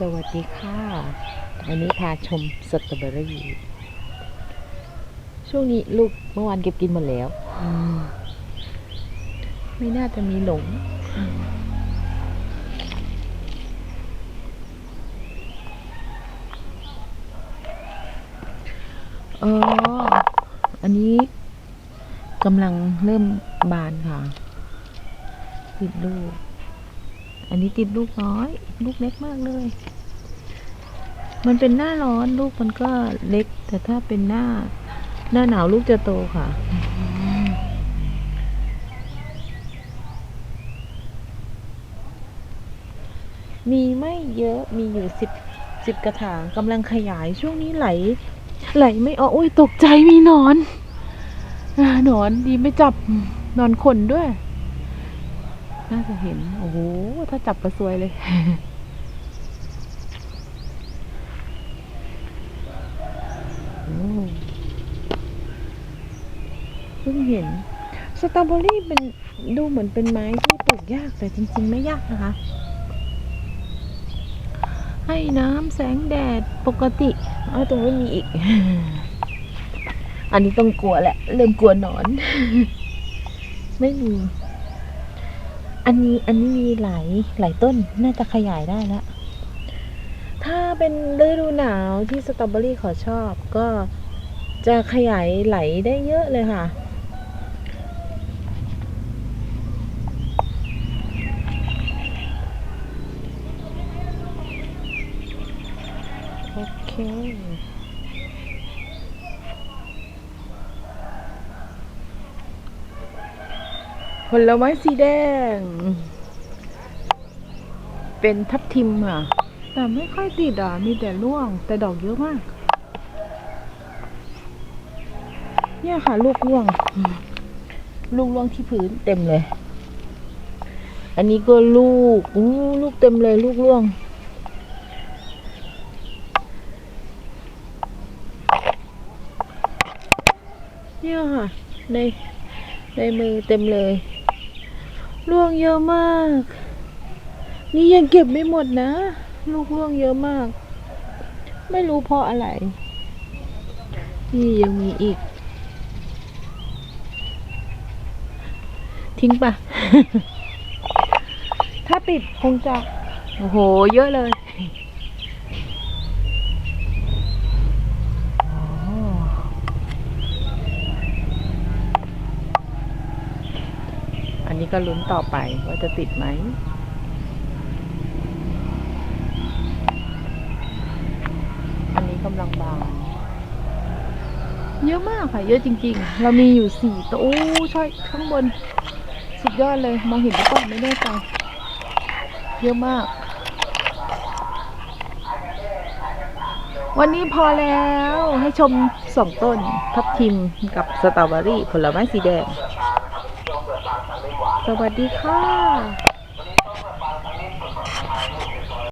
สวัสดีค่ะวันนี้พาชมสตรอเบอรี่ช่วงนี้ลูกเมื่อวานเก็บกินหมดแล้วมไม่น่าจะมีหลงอ๋ออันนี้กำลังเริ่มบานค่ะติดลูก อันนี้ติดลูกน้อย ลูกเล็กมากเลย มันเป็นหน้าร้อนลูกมันก็เล็ก แต่ถ้าเป็นหน้า หน้าหนาวลูกจะโตค่ะมีไม่เยอะ มีอยู่สิบสิบกระถางกำลังขยาย ช่วงนี้ไหล ไหลไม่ออกอุ้ยตกใจมีหนอนอ่าหนอนดีไม่จับนอนขนด้วย น่าจะเห็น โอ้โห ถ้าจับก็สวยเลย เพิ่งเห็น สตรอเบอรี่เป็นดูเหมือนเป็นไม้ที่ปลูกยากแต่จริง ๆ ไม่ยากนะคะ ให้น้ำแสงแดดปกติ เอาตรงนี้มีอีก อันนี้ต้องกลัวแหละ เริ่มกลัวนอน ไม่มี อันนี้อันนี้มีหลายหลายต้นน่าจะขยายได้แล้ว ถ้าเป็นฤดูหนาวที่สตรอเบอรี่ขาชอบก็จะขยายไหลได้เยอะเลยค่ะ โอเค ลไม้สีแดง เป็นทับทิมอะ แต่ไม่ค่อยติดอะ มีแต่ร่วง แต่ดอกเยอะมาก เนี่ยค่ะ ลูกร่วง ลูกร่วงที่พื้นเต็มเลย อันนี้ก็ลูกอู้ลูกเต็มเลยลูกร่วงเนี่ยค่ะในในมือเต็มเลย ร่วงเยอะมาก นี่ยังเก็บไม่หมดนะ ลูกร่วงเยอะมาก ไม่รู้เพราะอะไร นี่ยังมีอีก ทิ้งปะถ้าติดคงจะ โอ้โห เยอะเลยอ๋อ อันนี้ ก็ลุ้นต่อไปว่าจะติดไหมอันนี้กำลังบานเยอะมากค่ะ เยอะจริง ๆ เรามีอยู่สี่ตัวโอ้ช่ข้างบน สุดยอดเลย มองเห็นหรือเปล่าไม่แน่ใจเยอะมาก วันนี้พอแล้วให้ชมสองต้น ทับทิมกับสตรอเบอรี่ผลไม้สีแดง สวัสดีค่ะ